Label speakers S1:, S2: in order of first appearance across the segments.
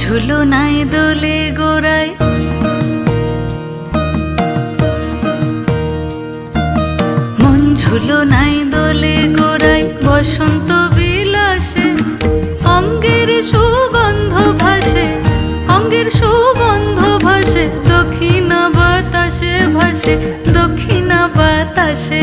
S1: ঝুলো নাই দোলে গোড়ায়। মন ঝুলো নাই দোলে গোড়ায়, বসন্ত বিলাসে অঙ্গের সুগন্ধ ভাসে, অঙ্গের সুগন্ধ ভাসে, দক্ষিণা বাতাসে ভাসে, দক্ষিণা বাতাসে।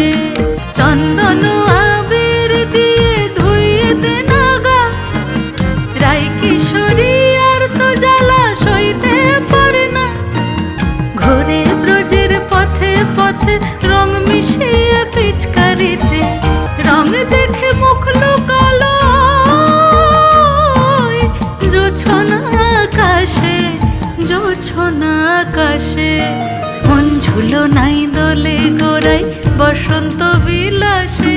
S1: পিচকারিতে রং দেখে মুখ লুকালো জোছনা আকাশে জোছনা আকাশে। মন ঝুলো নাই দোলে গোড়াই বসন্ত বিলাসে।